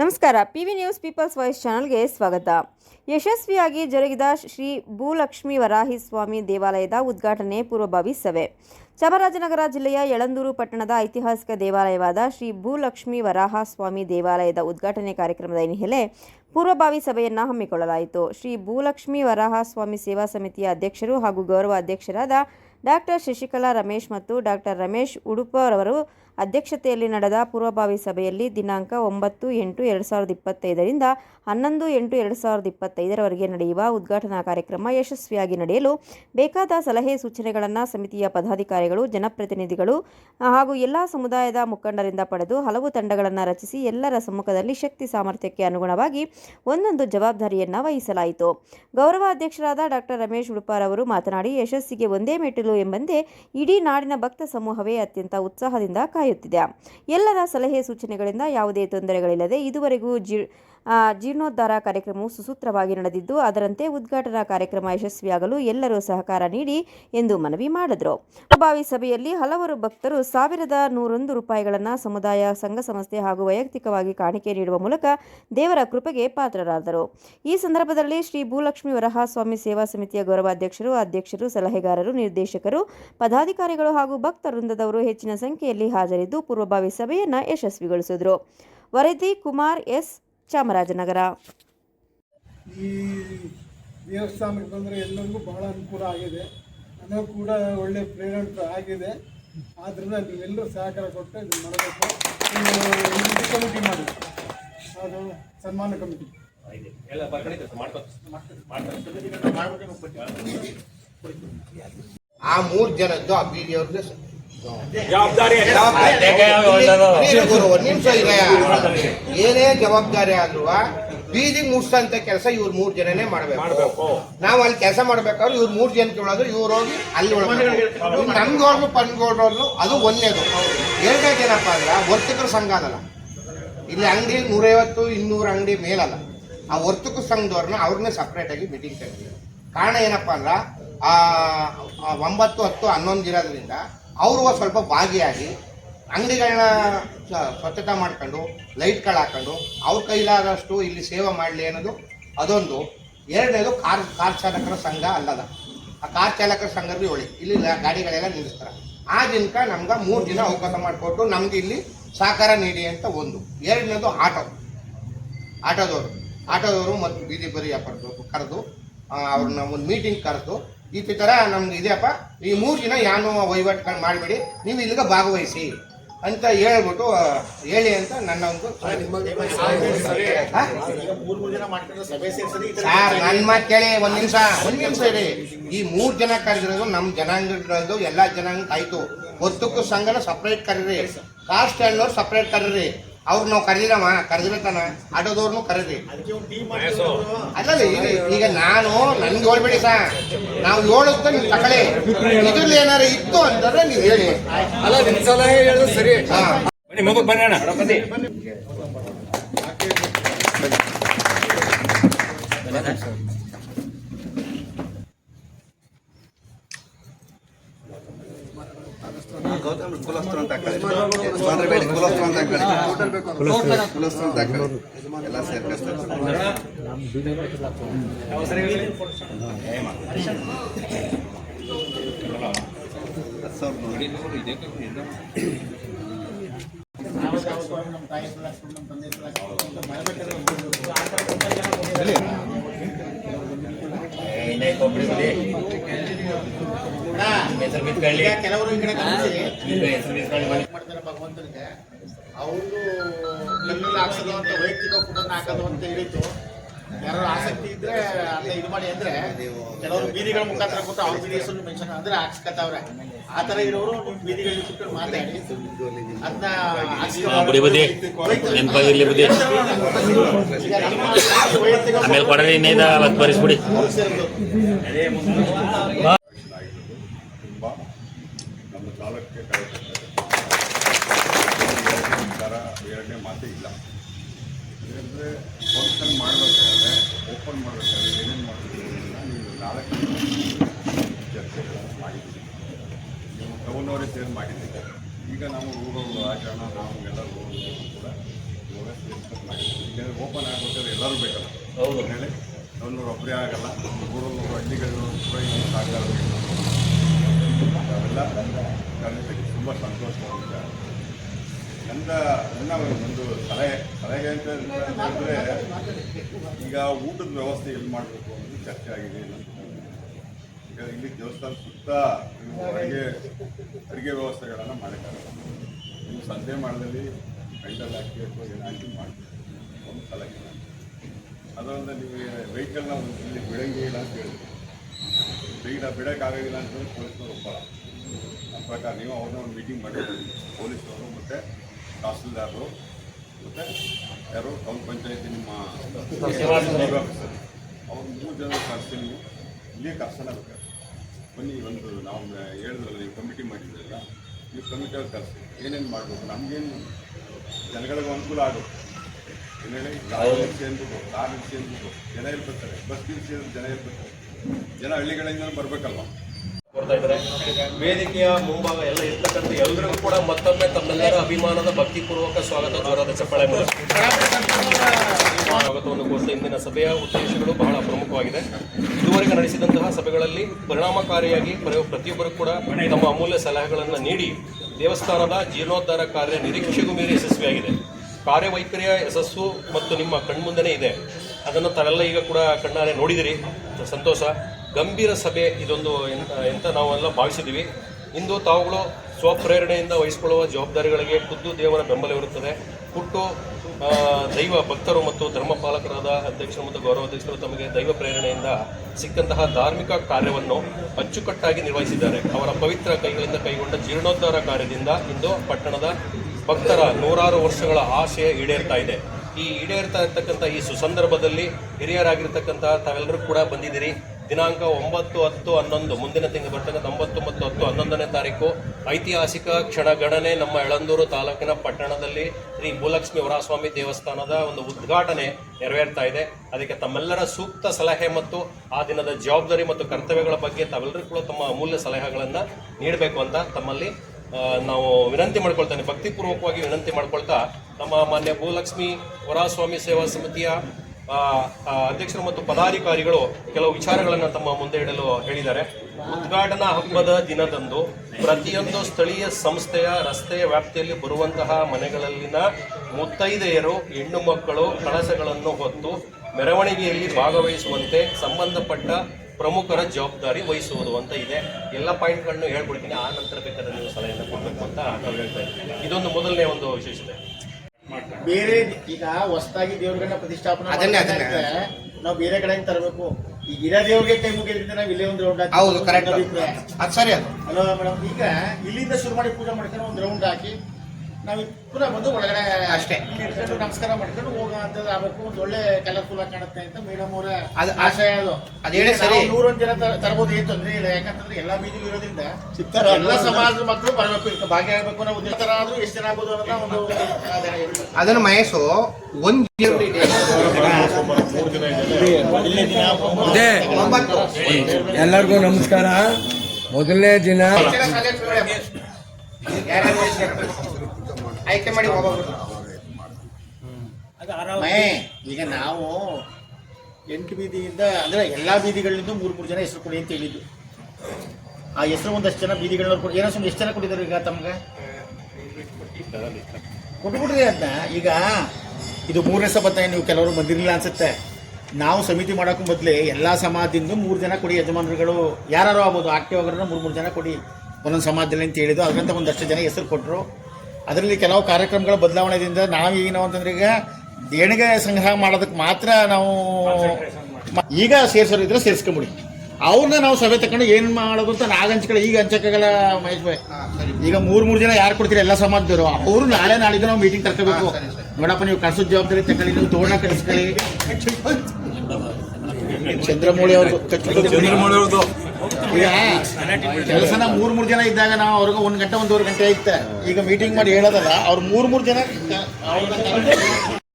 ನಮಸ್ಕಾರ P V news people's voice ಚಾನಲ್ಗೆ ಸ್ವಾಗತ. ಯಶಸ್ವಿಯಾಗಿ ಜರುಗಿದ ಶ್ರೀ ಭೂಲಕ್ಷ್ಮಿ ವರಾಹಿ ಸ್ವಾಮಿ ದೇವಾಲಯದ ಉದ್ಘಾಟನೆ ಪೂರ್ವಭಾವಿ ಸಭೆ. ಚಾಮರಾಜನಗರ ಜಿಲ್ಲೆಯ ಯಳಂದೂರು ಪಟ್ಟಣದ ಐತಿಹಾಸಿಕ ದೇವಾಲಯವಾದ ಶ್ರೀ ಭೂಲಕ್ಷ್ಮಿ ವರಾಹ ಸ್ವಾಮಿ ದೇವಾಲಯದ ಉದ್ಘಾಟನೆ ಕಾರ್ಯಕ್ರಮದ ಹಿನ್ನೆಲೆ ಪೂರ್ವಭಾವಿ ಸಭೆಯನ್ನು ಹಮ್ಮಿಕೊಳ್ಳಲಾಯಿತು. ಶ್ರೀ ಭೂಲಕ್ಷ್ಮಿ ವರಾಹ ಸ್ವಾಮಿ ಸೇವಾ ಸಮಿತಿಯ ಅಧ್ಯಕ್ಷರು ಹಾಗೂ ಗೌರವ ಅಧ್ಯಕ್ಷರಾದ ಡಾಕ್ಟರ್ ಶಶಿಕಲಾ ರಮೇಶ್ ಮತ್ತು ಡಾಕ್ಟರ್ ರಮೇಶ್ ಉಡುಪರವರು ಅಧ್ಯಕ್ಷತೆಯಲ್ಲಿ ನಡೆದ ಪೂರ್ವಭಾವಿ ಸಭೆಯಲ್ಲಿ ದಿನಾಂಕ ಒಂಬತ್ತು ಎಂಟು ಎರಡು ಸಾವಿರದ ಇಪ್ಪತ್ತೈದರಿಂದ ಹನ್ನೊಂದು ಎಂಟು ಎರಡು ಸಾವಿರದ ಇಪ್ಪತ್ತೈದರವರೆಗೆ ನಡೆಯುವ ಉದ್ಘಾಟನಾ ಕಾರ್ಯಕ್ರಮ ಯಶಸ್ವಿಯಾಗಿ ನಡೆಯಲು ಬೇಕಾದ ಸಲಹೆ ಸೂಚನೆಗಳನ್ನು ಸಮಿತಿಯ ಪದಾಧಿಕಾರಿಗಳು, ಜನಪ್ರತಿನಿಧಿಗಳು ಹಾಗೂ ಎಲ್ಲ ಸಮುದಾಯದ ಮುಖಂಡರಿಂದ ಪಡೆದು ಹಲವು ತಂಡಗಳನ್ನು ರಚಿಸಿ ಎಲ್ಲರ ಸಮ್ಮುಖದಲ್ಲಿ ಶಕ್ತಿ ಸಾಮರ್ಥ್ಯಕ್ಕೆ ಅನುಗುಣವಾಗಿ ಒಂದೊಂದು ಜವಾಬ್ದಾರಿಯನ್ನು ವಹಿಸಲಾಯಿತು. ಗೌರವ ಅಧ್ಯಕ್ಷರಾದ ಡಾಕ್ಟರ್ ರಮೇಶ್ ಉಡುಪಾರ್ ಅವರು ಮಾತನಾಡಿ, ಯಶಸ್ಸಿಗೆ ಒಂದೇ ಮೆಟ್ಟಿಲು ಎಂಬಂತೆ ಇಡೀ ನಾಡಿನ ಭಕ್ತ ಸಮೂಹವೇ ಅತ್ಯಂತ ಉತ್ಸಾಹದಿಂದ ಕಾಯುತ್ತಿದೆ ಎಲ್ಲರ ಸಲಹೆ ಸೂಚನೆಗಳಿಂದ ಯಾವುದೇ ತೊಂದರೆಗಳಿಲ್ಲದೆ ಇದುವರೆಗೂ ಜಿ ಜೀರ್ಣೋದ್ಧಾರ ಕಾರ್ಯಕ್ರಮವು ಸುಸೂತ್ರವಾಗಿ ನಡೆದಿದ್ದು, ಅದರಂತೆ ಉದ್ಘಾಟನಾ ಕಾರ್ಯಕ್ರಮ ಯಶಸ್ವಿಯಾಗಲು ಎಲ್ಲರೂ ಸಹಕಾರ ನೀಡಿ ಎಂದು ಮನವಿ ಮಾಡಿದರು. ಬಾವಿ ಸಭೆಯಲ್ಲಿ ಹಲವರು ಭಕ್ತರು ಸಾವಿರದ ನೂರೊಂದು ರೂಪಾಯಿಗಳನ್ನು ಸಮುದಾಯ, ಸಂಘ ಸಂಸ್ಥೆ ಹಾಗೂ ವೈಯಕ್ತಿಕವಾಗಿ ಕಾಣಿಕೆ ನೀಡುವ ಮೂಲಕ ದೇವರ ಕೃಪೆಗೆ ಪಾತ್ರರಾದರು. ಈ ಸಂದರ್ಭದಲ್ಲಿ ಶ್ರೀ ಭೂಲಕ್ಷ್ಮಿ ವರಹಸ್ವಾಮಿ ಸೇವಾ ಸಮಿತಿಯ ಗೌರವಾಧ್ಯಕ್ಷರು, ಅಧ್ಯಕ್ಷರು, ಸಲಹೆಗಾರರು, ನಿರ್ದೇಶಕರು, ಪದಾಧಿಕಾರಿಗಳು ಹಾಗೂ ಭಕ್ತ ವೃಂದದವರು ಹೆಚ್ಚಿನ ಸಂಖ್ಯೆಯಲ್ಲಿ ಹಾಜರಿದ್ದು, ಪೂರ್ವಭಾವಿ ಸಭೆಯನ್ನು ಯಶಸ್ವಿಗೊಳಿಸಿದರು. ವರದಿ ಕುಮಾರ್ ಎಸ್. ಚಾಮರಾಜನಗರ. ಈ ದೇವಸ್ಥಾನಕ್ಕೆ ಬಂದರೆ ಎಲ್ಲರಿಗೂ ಬಹಳ ಅನುಕೂಲ ಆಗಿದೆ. ನನಗೂ ಕೂಡ ಒಳ್ಳೆ ಪ್ರೇರಣೆ ಆಗಿದೆ. ಆದ್ದರಿಂದ ನೀವೆಲ್ಲರೂ ಸಹಕಾರ ಕೊಟ್ಟು ಇದು ಮಾಡಬೇಕು. ನೀವು ಕಮಿಟಿ ಮಾಡಿ. ಅದು ಸನ್ಮಾನ ಕಮಿಟಿ ಆ ಮೂರು ಜನದ್ದು ಆ ಬೀದಿಯವ್ರದ್ದು ಜವಾಬ್ದಾರಿ ಗುರು ಒಂದ್ ನಿಮಿಷ ಇದೆ ಏನೇ ಜವಾಬ್ದಾರಿ ಆದ್ರೂ ಬೀದಿ ಮುಟ್ಸಂತ ಕೆಲಸ ಇವ್ರ ಮೂರ್ ಜನನೇ ಮಾಡ್ಬೇಕು. ನಾವ್ ಅಲ್ಲಿ ಕೆಲಸ ಮಾಡ್ಬೇಕಾದ್ರೆ ಇವ್ರ ಮೂರ್ ಜನ ಒಳಗೆ ಇವ್ರು ಹೋಗಿ ಅಲ್ಲಿ ನಮ್ಗೌರ್ನು ಪನ್ಗೋಡ್ರು ಅದು ಒಂದೇದು ಎರಡನೇ ಏನಪ್ಪ ಅಂದ್ರೆ ವರ್ತಕರ ಸಂಘ ಅದಲ್ಲ. ಇಲ್ಲಿ ಅಂಗಡಿ ನೂರೈವತ್ತು ಇನ್ನೂರು ಅಂಗಡಿ ಮೇಲಲ್ಲ. ಆ ವರ್ತಕ ಸಂಘದವ್ರನ್ನ ಅವ್ರನ್ನೇ ಸಪ್ರೇಟ್ ಆಗಿ ಮೀಟಿಂಗ್ ಕರಿತೀವಿ ಕಾರಣ ಏನಪ್ಪಾ ಅಂದ್ರೆ ಆ ಆ ಒಂಬತ್ತು ಹತ್ತು ಹನ್ನೊಂದು ಇರೋದ್ರಿಂದ ಅವರು ಸ್ವಲ್ಪ ಭಾಗಿಯಾಗಿ ಅಂಗಡಿಗಳನ್ನ ಸ್ವಚ್ಛತೆ ಮಾಡ್ಕೊಂಡು, ಲೈಟ್ಗಳು ಹಾಕೊಂಡು, ಅವ್ರ ಕೈಲಾದಷ್ಟು ಇಲ್ಲಿ ಸೇವೆ ಮಾಡಲಿ ಅನ್ನೋದು ಅದೊಂದು. ಎರಡನೇದು ಕಾರ್ ಕಾರ್ ಚಾಲಕರ ಸಂಘ ಅಲ್ಲದ. ಆ ಕಾರ್ ಚಾಲಕರ ಸಂಘದ್ದು ಹೇಳಿ ಇಲ್ಲಿ ಗಾಡಿಗಳೆಲ್ಲ ನಿಲ್ಲಿಸ್ತಾರೆ. ಆ ದಿನಕ ನಮ್ಗೆ ಮೂರು ದಿನ ಅವಕಾಶ ಮಾಡಿಕೊಟ್ಟು ನಮ್ಗೆ ಇಲ್ಲಿ ಸಹಕಾರ ನೀಡಿ ಅಂತ ಒಂದು. ಎರಡನೇದು ಆಟೋ. ಆಟೋದವರು. ಆಟೋದವರು ಮತ್ತು ಬೀದಿ ಬರಿ ಕರೆದು ಅವ್ರನ್ನ ಒಂದು ಮೀಟಿಂಗ್ ಕರೆದು ಈ ಥರ ನಮ್ದು ಇದೆಯಪ್ಪ. ಈ ಮೂರು ದಿನ ಯಾನು ವಹಿವಾಟುಗಳು ಮಾಡಿಬಿಡಿ. ನೀವು ಇಲ್ಲಿಗೆ ಭಾಗವಹಿಸಿ ಅಂತ ಹೇಳ್ಬಿಟ್ಟು ಹೇಳಿ ಅಂತ ನನ್ನ ಒಂದು? ಸರ್ ನನ್ನ ಮಾತು ಕೇಳಿ, ಒಂದ್ ನಿಮಿಷ. ಒಂದ್ ನಿಮಿಷ ಹೇಳಿ ಈ ಮೂರು ಜನ ಕರೆದಿರೋದು ನಮ್ಮ ಜನಾಂಗಗಳದ್ದು, ಎಲ್ಲಾ ಜನಾಂಗ ಆಯ್ತು. ಒತ್ತುಕ್ಕೂ ಸಂಘನ ಸಪ್ರೇಟ್ ಕರೀರಿ. ಕಾಸ್ಟ್ ಹೇಳೋರು ಸಪ್ರೇಟ್ ಕರೀರಿ. ಅವ್ರು ನಾವು ಕರೆದಿರಮ್ಮ ಕರೆದಿರತಾನ ಆಟೋದವ್ರನ್ನು ಕರೆದಿ. ಅಲ್ಲ ಈಗ ನಾನು ನನ್ಗೆ ಹೇಳ್ಬೇಡಿ ಸಾ. ನಾವು ಹೇಳುತ್ತ ನೀವು ತಗೊಳ್ಳಿ ಇದ್ರಲ್ಲಿ ಏನಾರ ಇತ್ತು ಅಂತಂದ್ರೆ ನೀವು ಹೇಳಿ. ಅಲ್ಲ ನಿಮ್ ಸಲಹೆ ಹೇಳಿದ್ರೆ ಸರಿ. ಹಾ. ಬನ್ನಿ ಮಗು ಬನ್ನಿ ಅಣ್ಣ. ಬನ್ನಿ. ಕುಲಸ್ಥರು ಅಂತ ಹಾಕೊಳ್ಳಿ. ಯಜಮಾನ್ರ ಬೇಡಿ ಕುಲಸ್ಥರು ಅಂತ ಹಾಕೊಳ್ಳಿ. ಕುಲಸ್ಥರು ಅಂತ ಸೇರ್ಕಸ್ತಾರೆ. ಕಣ್ಣಲ್ಲಿ. ಕೆಲವರು ಈ ಕಡೆ ಮಾಡ್ತಾರೆ ಭಗವಂತನಿಗೆ? ಅವ್ರದ್ದು ಕಲ್ಲಲ್ಲಿ ಹಾಕ್ಸೋದು ಅಂತ ವೈಯಕ್ತಿಕ ಫುಡನ್ನ ಹಾಕೋದು ಅಂತ ಹೇಳಿತ್ತು ಯಾರು ಆಸಕ್ತಿ ಇದ್ರೆ ಅಲ್ಲೇ ಇದು ಮಾಡಿ ಅಂದ್ರೆ ಕೆಲವರು ಬೀದಿಗಳ ಮುಖಾಂತರ ಕೊಟ್ಟು ಅವ್ರ ಬೀದಿ ಹೆಸರು ಮೆನ್ಷನ್ ಅಂದ್ರೆ ಹಾಕ್ಸ್ಕೊತಾವ್ರೆ ಆ ತರ ಇರೋರು ನಿಮ್ ಬೀದಿಗಳಲ್ಲಿ ಕೂತ್ಕೊಂಡು ಮಾತಾಡಿ. ಅದನ್ನ ಆಮೇಲೆ ಕೊಡಲಿ ಇನ್ನೈದ ಅವತ್ತು ಬರಿಸ್ಬಿಡಿ. ನಮ್ಮ ತಾಲೂಕಿಗೆ ಎರಡನೇ ಮಾತೇ ಇಲ್ಲ. ಫಂಕ್ಷನ್ ಮಾಡಬೇಕಾದ್ರೆ ಓಪನ್ ಮಾಡಬೇಕಾದ್ರೆ ಏನೇನು ಅಂತ ನೀವು ನಾಲ್ಕು ಚರ್ಚೆಗಳನ್ನು ಮಾಡಿದ್ದೀವಿ ನೀವು ತಗೊಂಡವರೇ ಸೇರಿ ಮಾಡಿದ್ದೀವಿ. ಈಗ ನಾವು ಊರವರು ಆಚರಣ ನಾವು ಎಲ್ಲರೂ ಕೂಡ ಇವಾಗ ಸೇರ್ಕೊಂಡು ಮಾಡಿದ್ದೀವಿ. ಓಪನ್ ಆಗಬೇಕಾದ್ರೆ ಎಲ್ಲರೂ ಬೇಕಲ್ಲ? ಹೌದು. ಹೇಳಿ ನನ್ನೂರು ಒಬ್ಬರೇ ಆಗಲ್ಲ ಊರವರು ಹಳ್ಳಿಗಳು ಕೂಡ ಈ ಸಾಕಾರ ಅವೆಲ್ಲ ತುಂಬ ಸಂತೋಷವಾಗಿದೆ ನನ್ನ ನನ್ನ ಒಂದು ಸಲಹೆ ಸಲಹೆ ಅಂತ ಹೇಳಿದ್ರೆ, ಈಗ ಊಟದ ವ್ಯವಸ್ಥೆ ಎಲ್ಲಿ ಮಾಡಬೇಕು ಅನ್ನೋದು ಚರ್ಚೆ ಆಗಿದೆ. ಈಗ ಇಲ್ಲಿ ದೇವಸ್ಥಾನ ಸುತ್ತ ಅಡುಗೆ ಅಡುಗೆ ವ್ಯವಸ್ಥೆಗಳನ್ನು ಮಾಡಿದ್ದಾರೆ. ನೀವು ಸಂಜೆ ಮಾಡಿದಲ್ಲಿ ಕೈಲಲ್ಲಿ ಹಾಕಿ ಅಥವಾ ಏನು ಹಾಕಿ ಮಾಡ್ತೀವಿ ಒಂದು ಸಲಹೆ. ಅದರಿಂದ ನಿಮಗೆ ವೆಹಿಕಲ್ನ ಒಂದು ಇಲ್ಲಿ ಬಿಡಂಗಿಲ್ಲ ಅಂತ ಹೇಳಿದ್ರು. ಬೇಗ ಬಿಡೋಕ್ಕಾಗಿಲ್ಲ ಅಂತಂದ್ರೆ ಪೊಲೀಸ್ನವ್ರು ಒಪ್ಪಲ್ಲ. ನಮ್ಮ ಪ್ರಕಾರ ನೀವು ಅವ್ರನ್ನ ಒಂದು ಮೀಟಿಂಗ್ ಮಾಡಿದ್ದೀವಿ ಪೊಲೀಸ್ನವರು ಮತ್ತು ತಹಸೀಲ್ದಾರರು ಮತ್ತು ಯಾರು ಟೌನ್ ಪಂಚಾಯತಿ ನಿಮ್ಮ ಆಫೀಸರ್ ಅವ್ರು ಮೂರು ಜನ ಕರೆಸಿ ನೀವು ಇಲ್ಲೇ ಬೇಕಾದ್ರೆ ಬನ್ನಿ ಒಂದು ನಾವು ಹೇಳಿದ್ರಲ್ಲ ನೀವು ಕಮಿಟಿ ಮಾಡಿದ್ರಲ್ಲ ನೀವು ಕಮಿಟಿಯವ್ರು ಕರೆಸಿ. ಏನೇನು ಮಾಡಬೇಕು? ನಮಗೇನು ಜನಗಳಿಗೆ ಅನುಕೂಲ ಆಗುತ್ತೆ. ಏನು ಹೇಳಿ? ಗಾಡಿ ನಿಲ್ಸಿ ಅಂದ್ಬಿಟ್ಟು ಕಾರ್ ನಿಲ್ಸಿ ಅಂದ್ಬಿಟ್ಟು ಜನ ಇರ್ಬೇಕಾರೆ ಬಸ್ ನಿಲ್ಸಿ ಅಂದ್ರೆ ಜನ ಇರ್ಬೇಕಾರೆ. ಜನ ಹಳ್ಳಿಗಳಿಂದ ಬರಬೇಕಲ್ವ? ಕೊಡ್ತಾ ಇದ್ದಾರೆ. ವೇದಿಕೆಯ ಮುಂಭಾಗ ಎಲ್ಲ ಇರ್ತಕ್ಕಂಥ ಎಲ್ಲರಿಗೂ ಕೂಡ ಮತ್ತೊಮ್ಮೆ ತಮ್ಮೆಲ್ಲರ ಅಭಿಮಾನದ ಭಕ್ತಿಪೂರ್ವಕ ಸ್ವಾಗತ. ಜ್ವರದ ಚಪ್ಪಾಳೆ ಮೂಲಕ ಸ್ವಾಗತವನ್ನು ಕೋರಿದ ಇಂದಿನ ಸಭೆಯ ಉದ್ದೇಶಗಳು ಬಹಳ ಪ್ರಮುಖವಾಗಿದೆ. ಇದುವರೆಗೆ ನಡೆಸಿದಂತಹ ಸಭೆಗಳಲ್ಲಿ ಪರಿಣಾಮಕಾರಿಯಾಗಿ ಪ್ರ- ಪ್ರತಿಯೊಬ್ಬರು ಕೂಡ ತಮ್ಮ ಅಮೂಲ್ಯ ಸಲಹೆಗಳನ್ನು ನೀಡಿ ದೇವಸ್ಥಾನದ ಜೀರ್ಣೋದ್ಧಾರ ಕಾರ್ಯ ನಿರೀಕ್ಷೆಗೂ ಮೀರಿ ಯಶಸ್ವಿಯಾಗಿದೆ. ಕಾರ್ಯವೈಖರಿಯ ಯಶಸ್ಸು ಮತ್ತು ನಿಮ್ಮ ಕಣ್ಮುಂದೆನೇ ಇದೆ. ಅದನ್ನು ತಾವೆಲ್ಲ ಈಗ ಕೂಡ ಕಣ್ಣಾರೆ ನೋಡಿದಿರಿ. ಸಂತೋಷ. ಗಂಭೀರ ಸಭೆ ಇದೊಂದು ಎಂತ ನಾವೆಲ್ಲ ಭಾವಿಸಿದ್ದೀವಿ. ಇಂದು ತಾವುಗಳು ಸ್ವಪ್ರೇರಣೆಯಿಂದ ವಹಿಸಿಕೊಳ್ಳುವ ಜವಾಬ್ದಾರಿಗಳಿಗೆ ಖುದ್ದು ದೇವರ ಬೆಂಬಲವಿರುತ್ತದೆ ಹುಟ್ಟು ದೈವ ಭಕ್ತರು ಮತ್ತು ಧರ್ಮಪಾಲಕರಾದ ಅಧ್ಯಕ್ಷರು ಮತ್ತು ಗೌರವಾಧ್ಯಕ್ಷರು ತಮಗೆ ದೈವ ಪ್ರೇರಣೆಯಿಂದ ಸಿಕ್ಕಂತಹ ಧಾರ್ಮಿಕ ಕಾರ್ಯವನ್ನು ಅಚ್ಚುಕಟ್ಟಾಗಿ ನಿರ್ವಹಿಸಿದ್ದಾರೆ. ಅವರ ಪವಿತ್ರ ಕೈಗಳಿಂದ ಕೈಗೊಂಡ ಜೀರ್ಣೋದ್ಧಾರ ಕಾರ್ಯದಿಂದ ಇಂದು ಪಟ್ಟಣದ ಭಕ್ತರ ನೂರಾರು ವರ್ಷಗಳ ಆಶಯ ಈಡೇರ್ತಾ ಇದೆ. ಈ ಈಡೇರ್ತಾ ಇರ್ತಕ್ಕಂಥ ಈ ಸುಸಂದರ್ಭದಲ್ಲಿ ಹಿರಿಯರಾಗಿರ್ತಕ್ಕಂಥ ತಾವೆಲ್ಲರೂ ಕೂಡ ಬಂದಿದ್ದೀರಿ. ದಿನಾಂಕ ಒಂಬತ್ತು ಹತ್ತು ಹನ್ನೊಂದು, ಮುಂದಿನ ತಿಂಗಳು ಬರ್ತಕ್ಕಂಥ ಒಂಬತ್ತು ಮತ್ತು ಹತ್ತು ಹನ್ನೊಂದನೇ ತಾರೀಕು, ಐತಿಹಾಸಿಕ ಕ್ಷಣಗಣನೆ ನಮ್ಮ ಯಳಂದೂರು ತಾಲೂಕಿನ ಪಟ್ಟಣದಲ್ಲಿ ಶ್ರೀ ಭೂಲಕ್ಷ್ಮಿ ವರಸ್ವಾಮಿ ದೇವಸ್ಥಾನದ ಒಂದು ಉದ್ಘಾಟನೆ ನೆರವೇರ್ತಾ ಇದೆ. ಅದಕ್ಕೆ ತಮ್ಮೆಲ್ಲರ ಸೂಕ್ತ ಸಲಹೆ ಮತ್ತು ಆ ದಿನದ ಜವಾಬ್ದಾರಿ ಮತ್ತು ಕರ್ತವ್ಯಗಳ ಬಗ್ಗೆ ತಾವೆಲ್ಲರೂ ಕೂಡ ತಮ್ಮ ಅಮೂಲ್ಯ ಸಲಹೆಗಳನ್ನು ನೀಡಬೇಕು ಅಂತ ತಮ್ಮಲ್ಲಿ ನಾವು ವಿನಂತಿ ಮಾಡ್ಕೊಳ್ತೇನೆ. ಭಕ್ತಿಪೂರ್ವಕವಾಗಿ ವಿನಂತಿ ಮಾಡ್ಕೊಳ್ತಾ, ನಮ್ಮ ಮಾನ್ಯ ಭೂಲಕ್ಷ್ಮಿ ವರಸ್ವಾಮಿ ಸೇವಾ ಸಮಿತಿಯ ಅಧ್ಯಕ್ಷರು ಮತ್ತು ಪದಾಧಿಕಾರಿಗಳು ಕೆಲವು ವಿಚಾರಗಳನ್ನು ತಮ್ಮ ಮುಂದೆ ಇಡಲು ಹೇಳಿದ್ದಾರೆ. ಉದ್ಘಾಟನಾ ಹಬ್ಬದ ದಿನದಂದು ಪ್ರತಿಯೊಂದು ಸ್ಥಳೀಯ ಸಂಸ್ಥೆಯ ರಸ್ತೆಯ ವ್ಯಾಪ್ತಿಯಲ್ಲಿ ಬರುವಂತಹ ಮನೆಗಳಲ್ಲಿನ ಮುತ್ತೈದೆಯರು, ಹೆಣ್ಣು ಮಕ್ಕಳು ಕಳಸಗಳನ್ನು ಹೊತ್ತು ಮೆರವಣಿಗೆಯಲ್ಲಿ ಭಾಗವಹಿಸುವಂತೆ ಸಂಬಂಧಪಟ್ಟ ಪ್ರಮುಖರ ಜವಾಬ್ದಾರಿ ವಹಿಸುವುದು ಅಂತ ಇದೆ. ಎಲ್ಲ ಪಾಯಿಂಟ್ಗಳನ್ನು ಹೇಳ್ಕೊಡ್ತೀನಿ. ಆ ನಂತರ ಬೇಕಾದ್ರೆ ನೀವು ಸಲಹೆಯನ್ನು ಕೊಡಬೇಕು ಅಂತ ನಾವು ಹೇಳ್ತಾ ಇದ್ದೀವಿ. ಇದೊಂದು ಮೊದಲನೇ ಒಂದು ವಿಶೇಷತೆ. ಬೇರೆ ಈಗ ಹೊಸದಾಗಿ ದೇವ್ರಗಳನ್ನ ಪ್ರತಿಷ್ಠಾಪನೆ ನಾವು ಬೇರೆ ಕಡೆ ತರಬೇಕು. ಈಗ ಇರೋ ದೇವ್ರಿಗೆ ಕೈ ಮುಗಿದ್ರೆ ನಾವು ಇಲ್ಲೇ ಒಂದು ರೌಂಡ್ ಹೌದು ಕರೆಕ್ಟ್ ಅದು ಸರಿ ಅದು. ಅಲ್ವಾ ಮೇಡಮ್ ಈಗ ಇಲ್ಲಿಂದ ಶುರು ಮಾಡಿ ಪೂಜೆ ಮಾಡ್ತಾರೆ ಒಂದು ರೌಂಡ್ ಹಾಕಿ. ನಾವು ಪುನಃ ಬಂದು ಒಳಗಡೆ ಅಷ್ಟೇ. ಇಟ್ಕೊಂಡು ನಮಸ್ಕಾರ ಮಾಡ್ಕೊಂಡು ಹೋಗೋ ಅಂತ ಆಗ್ಬೇಕು. ಒಂದು ಒಳ್ಳೆ ಕಲರ್ಫುಲ್ ಆಗಿ ಕಾಣುತ್ತೆ ಅಂತ ಮೇಡಮ್ ಅವರ ಅದು- ಆಶಯ ಅದು. ಅದು ಹೇಳಿ ಸರಿ. ನಾವು ನೂರೊಂದು ಜನ ತರ- ತರಬಹುದು ಏನು ತೊಂದರೆ ಇಲ್ಲ. ಯಾಕಂತಂದ್ರೆ ಎಲ್ಲ ಬೀದಿಲಿ ಇರೋದ್ರಿಂದ ಎಲ್ಲ ಸಮಾಜದ ಮಕ್ಕಳು ಬರಬೇಕು. ಇದಕ್ಕೆ ಭಾಗಿಯಾಗಬೇಕು ಅನ್ನೋ ಉದ್ಯೋಗ ತರ ಆದ್ರೂ ಎಷ್ಟು ಜನ ಆಗ್ಬೋದು ಅನ್ನೋದನ್ನ ಒಂದು. ಅದನ್ನು ಮಹೇಶು ಒಂದು ಎಲ್ಲರಿಗೂ ನಮಸ್ಕಾರ. ಮೊದಲನೇ ದಿನ ಆಯ್ಕೆ ಮಾಡಿ ಮೇ ಈಗ ನಾವು ಎಂಟು ಬೀದಿಯಿಂದ ಅಂದ್ರೆ ಎಲ್ಲಾ ಬೀದಿಗಳಿಂದ ಮೂರು ಮೂರು ಜನ ಹೆಸರು ಕೊಡಿ ಅಂತ ಹೇಳಿದ್ದು. ಆ ಹೆಸರು ಒಂದಷ್ಟು ಜನ ಬೀದಿಗಳನ್ನ ಕೊಡಿ. ಏನೋ ಸುಮ್ಮನೆ ಎಷ್ಟು ಜನ ಕೊಟ್ಟಿದ್ದಾರೆ ಈಗ ತಮ್ಗೆ? ಕೊಟ್ಬಿಟ್ರಿ ಅದನ್ನ ಈಗ ಇದು ಮೂರನೇ ಸಭೆ ನೀವು ಕೆಲವರು ಬಂದಿರಲಿಲ್ಲ ಅನ್ಸುತ್ತೆ. ನಾವು ಸಮಿತಿ ಮಾಡೋಕ್ಕೂ ಮೊದಲೇ ಎಲ್ಲ ಸಮಾಜದಿಂದ ಮೂರು ಜನ ಕೊಡಿ ಯಜಮಾನರುಗಳು. ಯಾರು ಆಗ್ಬೋದು ಆಕ್ಟಿವ್ ಆಗಿರೋ ಮೂರು ಮೂರು ಜನ ಕೊಡಿ. ಒಂದೊಂದು ಸಮಾಜದಲ್ಲಿ ಅಂತ ಹೇಳಿದ್ದು. ಅದರಂತ ಒಂದಷ್ಟು ಜನ ಹೆಸರು ಕೊಟ್ಟರು ಅದರಲ್ಲಿ ಕೆಲವು ಕಾರ್ಯಕ್ರಮಗಳ ಬದಲಾವಣೆಯಿಂದ ನಾವೀಗ ಅಂತಂದ್ರೆ ಈಗ ದೇಣಿಗೆ ಸಂಗ್ರಹ ಮಾಡೋದಕ್ಕೆ ಮಾತ್ರ ನಾವು ಮ- ಈಗ ಸೇರ್ಸೋರು ಇದ್ರೆ ಸೇರಿಸ್ಕೊಂಬಿಡಿ. ಅವ್ರನ್ನ ನಾವು ಸಭೆ ತಕೊಂಡು ಏನು ಮಾಡೋದು ಅಂತ ನಾಗ ಹಂಚ್ಕೊಳ್ಳಿ ಈಗ ಹಂಚಕ್ಕಾಗಲ್ಲ ಮಹೇಶ್ ಭಾಯ್. ಈಗ ಮೂರು ಮೂರು ಜನ ಯಾರು ಕೊಡ್ತೀರಿ ಎಲ್ಲ ಸಮಾಜದವರು? ಅವರು ನಾಳೆ ನಾಳಿದ್ದು ನಾವು ಮೀಟಿಂಗ್ ಕರ್ಕೋಬೇಕು. ನೋಡಪ್ಪ ನೀವು ಕಳ್ಸೋದ್ ಜವಾಬ್ದಾರಿ ತಗೊಳ್ಳಿ ನೀವು ತೋರಣ ಕಳಿಸ್ಕೊಳ್ಳಿ. ಚಂದ್ರಮೌಳಿ ಅವ್ರದ್ದು. ಈಗ ಕೆಲಸನ ಮೂರ್ ಮೂರ್ ಜನ ಇದ್ದಾಗ ನಾವು ಅವ್ರಿಗೆ ಒಂದ್ ಗಂಟೆ ಒಂದೂವರೆ ಗಂಟೆ ಐತೆ ಈಗ ಮೀಟಿಂಗ್ ಮಾಡಿ ಹೇಳೋದಲ್ಲ ಅವ್ರ ಮೂರ್ ಮೂರ್ ಜನ